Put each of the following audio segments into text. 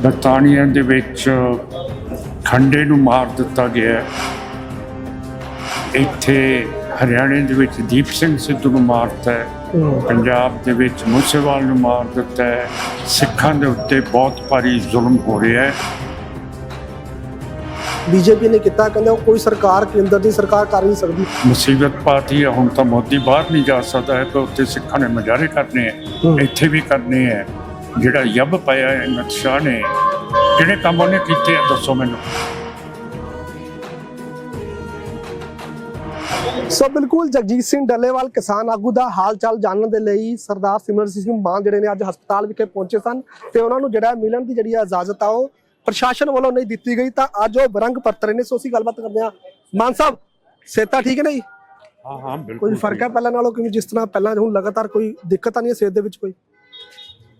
ਬਰਤਾਨੀਆ ਦੇ ਵਿੱਚ ਖੰਡੇ ਨੂੰ ਮਾਰ ਦਿੱਤਾ ਗਿਆ। ਇੱਥੇ ਹਰਿਆਣੇ ਦੇ ਵਿੱਚ ਦੀਪ ਸਿੰਘ ਸਿੱਧੂ ਨੂੰ ਮਾਰਤਾ ਹੈ। ਪੰਜਾਬ ਦੇ ਵਿੱਚ ਮੂਸੇਵਾਲ ਨੂੰ ਮਾਰ ਦਿੱਤਾ ਹੈ। ਸਿੱਖਾਂ ਦੇ ਉੱਤੇ ਬਹੁਤ ਭਾਰੀ ਜ਼ੁਲਮ ਹੋ ਰਿਹਾ ਹੈ। ਬੀਜੇਪੀ ਨੇ ਕੀਤਾ ਕਹਿੰਦੇ ਕੋਈ ਸਰਕਾਰ ਕੇਂਦਰ ਦੀ ਸਰਕਾਰ ਕਰ ਨਹੀਂ ਸਕਦੀ। ਮੁਸੀਬਤ ਪਾਤੀ ਹੈ ਹੁਣ ਤਾਂ ਮੋਦੀ ਬਾਹਰ ਨਹੀਂ ਜਾ ਸਕਦਾ ਹੈ ਕਿ ਉੱਥੇ ਸਿੱਖਾਂ ਨੇ ਮਜ਼ਾਰੇ ਕਰਨੇ ਹੈ। ਇੱਥੇ ਵੀ ਕਰਨੇ ਹੈ। ਜਿਹੜਾ ਯੱਬ ਪਾਇਆ ਹੈ ਸ਼ਾਹ ਨੇ ਕਿਹੜੇ ਕੰਮ ਉਹਨੇ ਕੀਤੇ ਆ ਦੱਸੋ ਮੈਨੂੰ। ਸੋ ਬਿਲਕੁਲ ਜਗਜੀਤ ਸਿੰਘ ਡੱਲੇਵਾਲ ਕਿਸਾਨ ਆਗੂ ਦਾ ਹਾਲ ਚਾਲ ਜਾਣਨ ਦੇ ਲਈ ਸਰਦਾਰ ਸਿਮਰਜੀਤ ਸਿੰਘ ਮਾਨ ਜਿਹੜੇ ਨੇ ਅੱਜ ਹਸਪਤਾਲ ਵਿਖੇ ਪਹੁੰਚੇ ਸਨ ਤੇ ਉਹਨਾਂ ਨੂੰ ਜਿਹੜਾ ਮਿਲਣ ਦੀ ਜਿਹੜੀ ਇਜਾਜ਼ਤ ਆ ਉਹ ਪ੍ਰਸ਼ਾਸਨ ਵੱਲੋਂ ਨਹੀਂ ਦਿੱਤੀ ਗਈ ਤਾਂ ਅੱਜ ਉਹ ਬਰੰਗ ਪੱਤਰੇ ਨੇ। ਸੋ ਅਸੀਂ ਗੱਲਬਾਤ ਕਰਦੇ ਹਾਂ। ਮਾਨ ਸਾਹਿਬ ਸੇਤਾ ਠੀਕ ਹੈ ਨਹੀਂ ਹਾਂ ਹਾਂ ਬਿਲਕੁਲ ਕੋਈ ਫ਼ਰਕ ਹੈ ਪਹਿਲਾਂ ਨਾਲੋਂ? ਕਿਵੇਂ ਜਿਸ ਤਰ੍ਹਾਂ ਪਹਿਲਾਂ ਹੁਣ ਲਗਾਤਾਰ ਕੋਈ ਦਿੱਕਤ ਤਾਂ ਨਹੀਂ ਹੈ ਸਿਹਤ ਦੇ ਵਿੱਚ ਕੋਈ?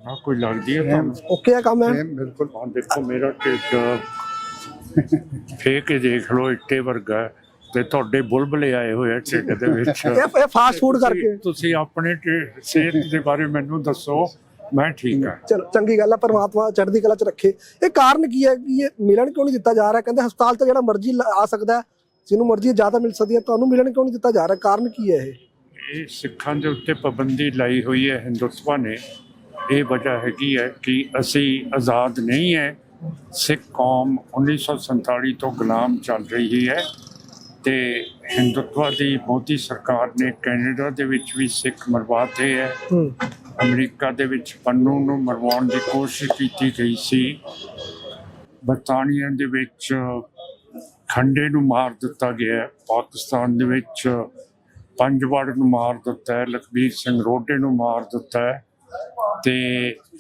ਹਾਂ ਕੋਈ ਲੱਗਦੀ ਹੈ ਤੁਹਾਨੂੰ? ਓਕੇ ਹੈ ਕੰਮ ਹੈ ਬਿਲਕੁਲ ਹਾਂ ਦੇਖੋ ਮੇਰਾ ਢਿੱਡ ਫੇਕ ਕੇ ਦੇਖ ਲਓ ਇੱਟੇ ਵਰਗਾ ਹੈ ਤੇ ਤੁਹਾਡੇ ਬੁਲਬਲੇ ਆਏ ਹੋਏ ਆ ਢਿੱਡ ਦੇ ਵਿੱਚ। ਇਹ ਇਹ ਫਾਸਟ ਫੂਡ ਕਰਕੇ। ਤੁਸੀਂ- ਆਪਣੇ ਢਿੱਡ- ਸਿਹਤ ਦੇ ਬਾਰੇ ਮੈਨੂੰ ਦੱਸੋ ਮੈਂ ਠੀਕ ਹਾਂ। ਚਲੋ ਚੰਗੀ ਗੱਲ ਹੈ ਪਰਮਾਤਮਾ ਚੜ੍ਹਦੀ ਕਲਾ ਚ ਰੱਖੇ। ਇਹ ਕਾਰਨ ਕੀ ਹੈ ਕਿ ਇਹ ਮਿਲਣ ਕਿਉਂ ਨਹੀਂ ਦਿੱਤਾ ਜਾ ਰਿਹਾ? ਕਹਿੰਦੇ ਹਸਪਤਾਲ ਤੇ ਜਿਹੜਾ ਮਰਜ਼ੀ ਲ- ਆ ਸਕਦਾ ਹੈ ਜਿਹਨੂੰ ਮਰਜ਼ੀ ਜ਼ਿਆਦਾ ਮਿਲ ਸਕਦੀ ਹੈ ਤੁਹਾਨੂੰ ਮਿਲਣ ਕਿਉਂ ਨਹੀਂ ਦਿੱਤਾ ਜਾ ਰਿਹਾ? ਕਾਰਨ ਕੀ ਹੈ ਇਹ? ਇਹ ਸਿੱਖਾਂ ਦੇ ਉੱਤੇ ਪਾਬੰਦੀ ਲਾਈ ਹੋਈ ਹੈ ਹਿੰਦੁਤਵਾ ਨੇ। ਇਹ ਵਜ੍ਹਾ ਹੈਗੀ ਹੈ ਕਿ ਅਸੀਂ ਆਜ਼ਾਦ ਨਹੀਂ ਹੈ। ਸਿੱਖ ਕੌਮ 1947 ਤੋਂ ਗੁਲਾਮ ਚੱਲ ਰਹੀ ਹੈ ਤੇ ਹਿੰਦੁਤਵਾ ਦੀ ਮੋਦੀ ਸਰਕਾਰ ਨੇ ਕੈਨੇਡਾ ਦੇ ਵਿੱਚ ਵੀ ਸਿੱਖ ਮਰਵਾਤੇ ਹੈ। ਅਮਰੀਕਾ ਦੇ ਵਿੱਚ ਪੰਨੂ ਨੂੰ ਮਰਵਾਉਣ ਦੀ ਕੋਸ਼ਿਸ਼ ਕੀਤੀ ਗਈ ਸੀ। ਬਰਤਾਨੀਆ ਦੇ ਵਿੱਚ ਖੰਡੇ ਨੂੰ ਮਾਰ ਦਿੱਤਾ ਗਿਆ। ਪਾਕਿਸਤਾਨ ਦੇ ਵਿੱਚ ਪੰਜਵੜ ਨੂੰ ਮਾਰ ਦਿੱਤਾ ਹੈ। ਲਖਬੀਰ ਸਿੰਘ ਰੋਡੇ ਨੂੰ ਮਾਰ ਦਿੱਤਾ ਹੈ। ਤੇ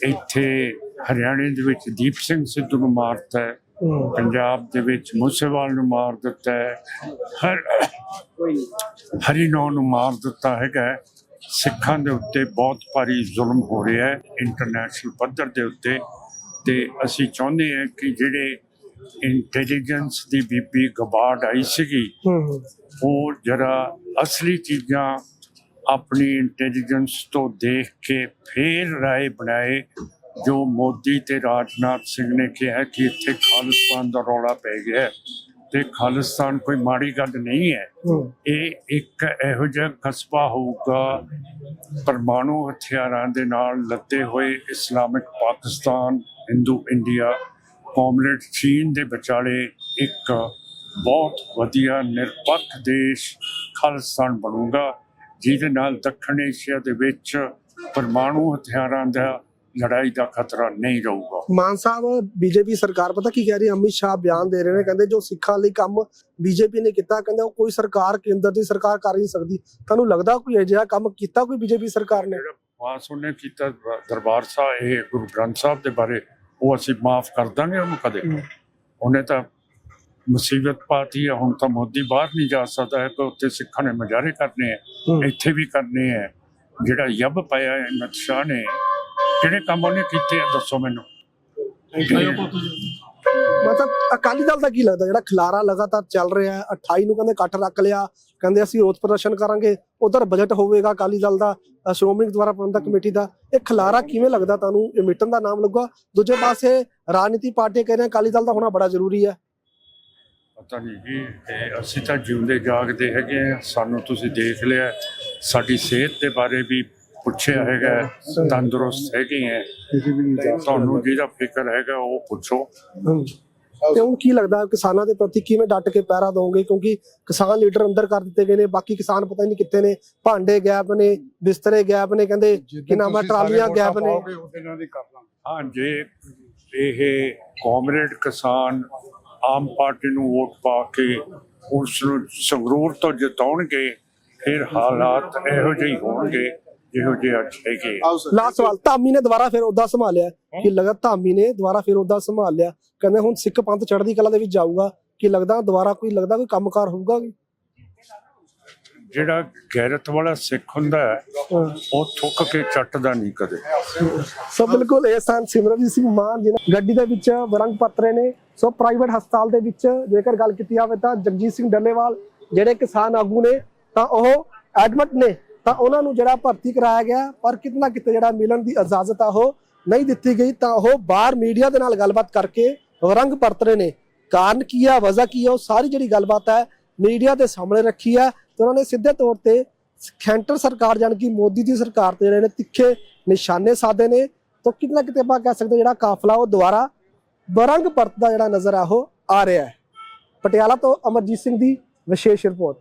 ਇੱਥੇ ਹਰਿਆਣੇ ਦੇ ਵਿੱਚ ਦੀਪ ਸਿੰਘ ਸਿੱਧੂ ਨੂੰ ਮਾਰਤਾ ਹੈ ਪੰਜਾਬ ਦੇ ਵਿੱਚ ਮੂਸੇਵਾਲ ਨੂੰ ਮਾਰ ਦਿੱਤਾ ਹੈ ਹਰ ਹਰੀਨੌ ਨੂੰ ਮਾਰ ਦਿੱਤਾ ਹੈਗਾ। ਸਿੱਖਾਂ ਦੇ ਉੱਤੇ ਬਹੁਤ ਭਾਰੀ ਜ਼ੁਲਮ ਹੋ ਰਿਹਾ ਹੈ ਇੰਟਰਨੈਸ਼ਨਲ ਪੱਧਰ ਦੇ ਉੱਤੇ। ਤੇ ਅਸੀਂ ਚਾਹੁੰਦੇ ਹਾਂ ਕਿ ਜਿਹੜੇ ਇੰਟੈਲੀਜੈਂਸ ਦੀ ਬੀਬੀ ਗਬਾੜ ਆਈ ਸੀਗੀ ਉਹ ਜਰਾ ਅਸਲੀ ਚੀਜ਼ਾਂ ਆਪਣੀ ਇੰਟੈਲੀਜੈਂਸ ਤੋਂ ਦੇਖ ਕੇ ਫੇਰ ਰਾਏ ਬਣਾਏ ਜੋ ਮੋਦੀ ਤੇ ਰਾਜਨਾਥ ਸਿੰਘ ਨੇ ਕਿਹਾ ਕਿ ਇੱਥੇ ਖਾਲਿਸਤਾਨ ਦਾ ਰੌਲਾ ਪੈ ਗਿਆ ਹੈ ਤੇ ਖਾਲਿਸਤਾਨ ਕੋਈ ਮਾੜੀ ਗੱਲ ਨਹੀਂ ਹੈ। ਇਹ ਇੱਕ ਇਹੋ ਜਿਹਾ ਕਸਬਾ ਹੋਊਗਾ ਪਰਮਾਣੂ ਹਥਿਆਰਾਂ ਦੇ ਨਾਲ ਲੱਦੇ ਹੋਏ Islamic Pakistan Hindu India comrade ਚੀਨ ਦੇ ਵਿਚਾਲੇ ਇੱਕ ਬਹੁਤ ਵਧੀਆ ਨਿਰਪੱਖ ਦੇਸ਼ ਖਾਲਿਸਤਾਨ ਬਣੂਗਾ। ਜਿਹਦੇ ਨਾਲ ਦੱਖਣ ਏਸ਼ੀਆ ਦੇ ਵਿੱਚ ਪਰਮਾਣੂ ਹਥਿਆਰਾਂ ਦਾ ਲੜਾਈ ਦਾ ਖਤਰਾ ਨਹੀਂ ਰਹੂਗਾ। ਮਾਨ ਸਾਹਿਬ ਬੀਜੇਪੀ ਸਰਕਾਰ ਪਤਾ ਕੀ ਕਹਿ ਰਹੀ ਅਮਿਤ ਸ਼ਾਹ ਬਿਆਨ ਦੇ ਰਹੇ ਨੇ ਕਹਿੰਦੇ ਜੋ ਸਿੱਖਾਂ ਲਈ ਕੰਮ ਬੀਜੇਪੀ ਨੇ ਕੀਤਾ ਕਹਿੰਦੇ ਉਹ ਕੋਈ ਸਰਕਾਰ ਕੇਂਦਰ ਦੀ ਸਰਕਾਰ ਕਰ ਨਹੀਂ ਸਕਦੀ। ਤੁਹਾਨੂੰ ਲੱਗਦਾ ਕੋਈ ਅਜਿਹਾ ਕੰਮ ਕੀਤਾ ਕੋਈ ਬੀਜੇਪੀ ਸਰਕਾਰ ਨੇ? ਮਾਸ ਉਹਨੇ ਕੀਤਾ ਦਰਬਾਰ ਸਾਹਿਬ ਇਹ ਗੁਰੂ ਗ੍ਰੰਥ ਸਾਹਿਬ ਦੇ ਬਾਰੇ ਉਹ ਅਸੀਂ ਮਾਫ ਕਰ ਦਾਂਗੇ ਉਹਨੂੰ ਕਦੇ। ਉਹਨੇ ਤਾਂ ਮੁਸੀਬਤ ਪਾਤੀ ਹੈ ਹੁਣ ਤਾਂ ਮੋਦੀ ਬਾਹਰ ਨਹੀਂ ਜਾ ਸਕਦਾ ਹੈ ਕਿ ਉੱਥੇ ਸਿੱਖਾਂ ਨੇ ਮਜ਼ਾਰੇ ਕਰਨੇ ਹੂੰ। ਇੱਥੇ ਵੀ ਕਰਨੇ ਹੈ ਜਿਹੜਾ ਯੱਬ ਪਾਇਆ ਹੈ ਅਮਿਤ ਸ਼ਾਹ ਨੇ ਕਿਹੜੇ ਕੰਮ ਉਹਨੇ ਕੀਤੇ ਆ ਦੱਸੋ ਮੈਨੂੰ। ਮਤਲਬ ਅਕਾਲੀ ਦਲ ਦਾ ਕੀ ਲੱਗਦਾ? ਜਿਹੜਾ ਖਿਲਾਰਾ ਲਗਾਤਾਰ ਚੱਲ ਰਿਹਾ ਹੈ 28 ਨੂੰ ਕਹਿੰਦੇ ਇਕੱਠ ਰੱਖ ਲਿਆ ਕਹਿੰਦੇ ਅਸੀਂ ਰੋਸ ਪ੍ਰਦਰਸ਼ਨ ਕਰਾਂਗੇ ਉਧਰ ਬਜਟ ਹੋਵੇਗਾ ਅਕਾਲੀ ਦਲ ਦਾ ਸ਼੍ਰੋਮਣੀ ਗੁਰਦੁਆਰਾ ਪ੍ਰਬੰਧਕ ਕਮੇਟੀ ਦਾ ਇਹ ਖਿਲਾਰਾ ਕਿਵੇਂ ਲੱਗਦਾ ਤੁਹਾਨੂੰ? ਇਹ ਮਿਟਣ ਦਾ ਨਾਮ ਲੱਗਾ ਦੂਜੇ ਪਾਸੇ ਰਾਜਨੀਤੀ ਪਾਰਟੀਆਂ ਕਹਿ ਰਹੀਆਂ ਅਕਾਲੀ ਦਲ ਦਾ ਹੋਣਾ ਬੜਾ ਜ਼ਰੂਰੀ ਹੈ। ਪਤਾ ਨਹੀਂ ਜੀ ਤੇ ਅਸੀਂ ਤਾਂ ਜਿਉਂਦੇ ਜਾਗਦੇ ਹੈਗੇ ਆ ਸਾਨੂੰ ਤੁਸੀਂ ਦੇਖ ਲਿਆ ਸਾਡੀ ਸਿਹਤ ਦੇ ਬਾਰੇ ਵੀ ਪੁੱਛਿਆ ਹੈਗਾ ਤੰਦਰੁਸਤ ਹੈਗੇ ਆ ਤੁਹਾਨੂੰ ਜਿਹਦਾ ਫਿਕਰ ਹੈਗਾ ਉਹ ਪੁੱਛੋ। ਤੇ ਹੁਣ ਕੀ ਲੱਗਦਾ ਕਿਸਾਨਾਂ ਦੇ ਪ੍ਰਤੀ ਕਿਵੇਂ ਡਟ ਕੇ ਪਹਿਰਾ ਦੋਗੇ? ਕਿਉਂਕਿ ਕਿਸਾਨ ਲੀਡਰ ਅੰਦਰ ਕਰ ਦਿੱਤੇ ਗਏ ਨੇ ਬਾਕੀ ਕਿਸਾਨ ਪਤਾ ਨਹੀਂ ਕਿੱਥੇ ਨੇ। ਭਾਂਡੇ ਗੈਪ ਨੇ ਬਿਸਤਰੇ ਗੈਪ ਨੇ ਕਹਿੰਦੇ ਕਿ ਨਾਮ ਟਰਾਲੀਆਂ ਗੈਪ ਨੇ। ਹਾਂ ਜੇ ਇਹ ਕਾਮਰੇਡ ਕਿਸਾਨ ਆਮ ਪਾਰਟੀ ਨੂੰ ਵੋਟ ਪਾ ਕੇ ਉਸ ਨੂੰ ਸੰਗਰੂਰ ਤੋਂ ਜਿਤਾਉਣਗੇ ਫਿਰ ਹਾਲਾਤ ਇਹੋ ਜਿਹੇ ਹੋਣਗੇ ਜਿਹੋ ਜਿਹੇ ਅੱਜ ਹੈਗੇ ਲਾਸਟ ਸਵਾਲ ਧਾਮੀ ਨੇ ਦੁਬਾਰਾ ਫਿਰ ਉਹਦਾ ਸੰਭਾਲਿਆ। ਕਿ ਲਗਾ ਧਾਮੀ ਨੇ ਦੁਬਾਰਾ ਫਿਰ ਉਹਦਾ ਸੰਭਾਲ ਲਿਆ ਕਹਿੰਦੇ ਹੁਣ ਸਿੱਖ ਪੰਥ ਚੜ੍ਹਦੀ ਕਲਾ ਦੇ ਵਿੱਚ ਜਾਊਗਾ। ਕਿ ਲੱਗਦਾ ਦੁਬਾਰਾ ਕੋਈ ਲੱਗਦਾ ਕੋਈ ਕੰਮਕਾਰ ਹੋਊਗਾ ਵੀ? ਜਿਹੜਾ ਗੈਰਤ ਵਾਲਾ ਸਿੱਖ ਹੁੰਦਾ ਉਹ ਥੁੱਕ ਕੇ ਚੱਟਦਾ ਨਹੀਂ ਕਦੇ। ਸੋ ਬਿਲਕੁਲ ਇਹ ਸਨ ਸਿਮਰਨਜੀਤ ਸਿੰਘ ਮਾਨ ਜੀ ਨੇ ਗੱਡੀ ਦੇ ਵਿੱਚ ਵਰੰਗ ਪੱਤਰੇ ਨੇ। ਸੋ ਪ੍ਰਾਈਵੇਟ ਹਸਪਤਾਲ ਦੇ ਵਿੱਚ ਜੇਕਰ ਗੱਲ ਕੀਤੀ ਜਾਵੇ ਤਾਂ ਜਗਜੀਤ ਸਿੰਘ ਡੱਲੇਵਾਲ ਜਿਹੜੇ ਕਿਸਾਨ ਆਗੂ ਨੇ, ਤਾਂ ਉਹ ਐਡਮਿਟ ਨੇ। ਤਾਂ ਉਹਨਾਂ ਨੂੰ ਜਿਹੜਾ ਭਰਤੀ ਕਰਾਇਆ ਗਿਆ, ਪਰ ਕਿਤਨਾ ਕਿਤੇ ਜਿਹੜਾ ਮਿਲਣ ਦੀ ਇਜਾਜ਼ਤ ਆ ਉਹ ਨਹੀਂ ਦਿੱਤੀ ਗਈ, ਤਾਂ ਉਹ ਬਾਹਰ ਮੀਡੀਆ ਦੇ ਨਾਲ ਗੱਲਬਾਤ ਕਰਕੇ ਰੰਗ ਪਰਤ ਰਹੇ ਨੇ। ਕਾਰਨ ਕੀ ਆ, ਵਜ੍ਹਾ ਕੀ ਆ, ਉਹ ਸਾਰੀ ਜਿਹੜੀ ਗੱਲਬਾਤ ਹੈ ਮੀਡੀਆ ਦੇ ਸਾਹਮਣੇ ਰੱਖੀ ਹੈ ਤੇ ਉਹਨਾਂ ਨੇ ਸਿੱਧੇ ਤੌਰ ਤੇ ਸੈਂਟਰ ਸਰਕਾਰ ਜਾਣੀ ਕਿ ਮੋਦੀ ਦੀ ਸਰਕਾਰ ਤੇ ਜਿਹੜੇ ਨੇ ਤਿੱਖੇ ਨਿਸ਼ਾਨੇ ਸਾਧੇ ਨੇ। ਤਾਂ ਕਿਤੇ ਨਾ ਕਿਤੇ ਆਪਾਂ ਕਹਿ ਸਕਦੇ ਜਿਹੜਾ ਕਾਫਲਾ ਉਹ ਦੁਬਾਰਾ ਬਰੰਗ ਪਰਤਦਾ ਜਿਹੜਾ ਨਜ਼ਰ ਆ ਉਹ ਆ ਰਿਹਾ ਹੈ। ਪਟਿਆਲਾ ਤੋਂ ਅਮਰਜੀਤ ਸਿੰਘ ਦੀ ਵਿਸ਼ੇਸ਼ ਰਿਪੋਰਟ।